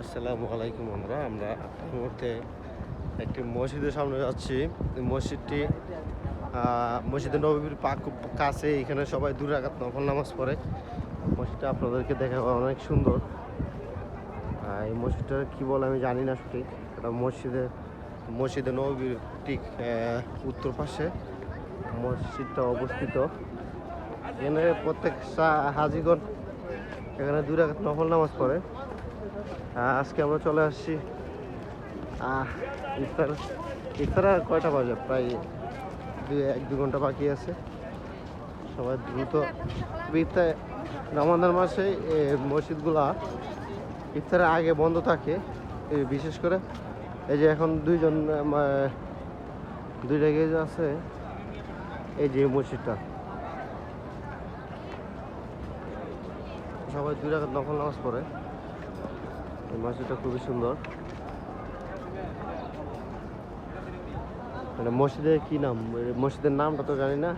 আসসালামু আলাইকুম বন্ধুরা, আমরা এই মুহূর্তে একটি মসজিদের সামনে যাচ্ছি। মসজিদটি মসজিদে নবীর পাক কাছে, এখানে সবাই দূর আঘাত নফল নামাজ পড়ে। মসজিদটা আপনাদেরকে দেখাবো, অনেক সুন্দর। এই মসজিদটা কি বলে আমি জানি না সঠিক। এটা মসজিদে মসজিদে নবীর ঠিক উত্তর পাশে মসজিদটা অবস্থিত। এখানে প্রত্যেক হাজিগণ এখানে দূর আঘাত নফল নামাজ পড়ে। আজকে আমরা চলে আসছি ইফতার ইফতার আর কয়টা বাজে? প্রায় দুই, এক, দু ঘণ্টা বাকি আছে। সবাই দ্রুত ইফতার রমাদান মাসে মসজিদগুলা ইফতারের আগে বন্ধ থাকে বিশেষ করে এই যে এখন দুইজন দুইটা গেজ আছে, এই যে মসজিদটা। সবাই দুই রাখাত নকল নামাজ পড়ে। এই মসজিদটা খুবই সুন্দর। মানে মসজিদের কি নাম? মসজিদের নামটা তো জানি না।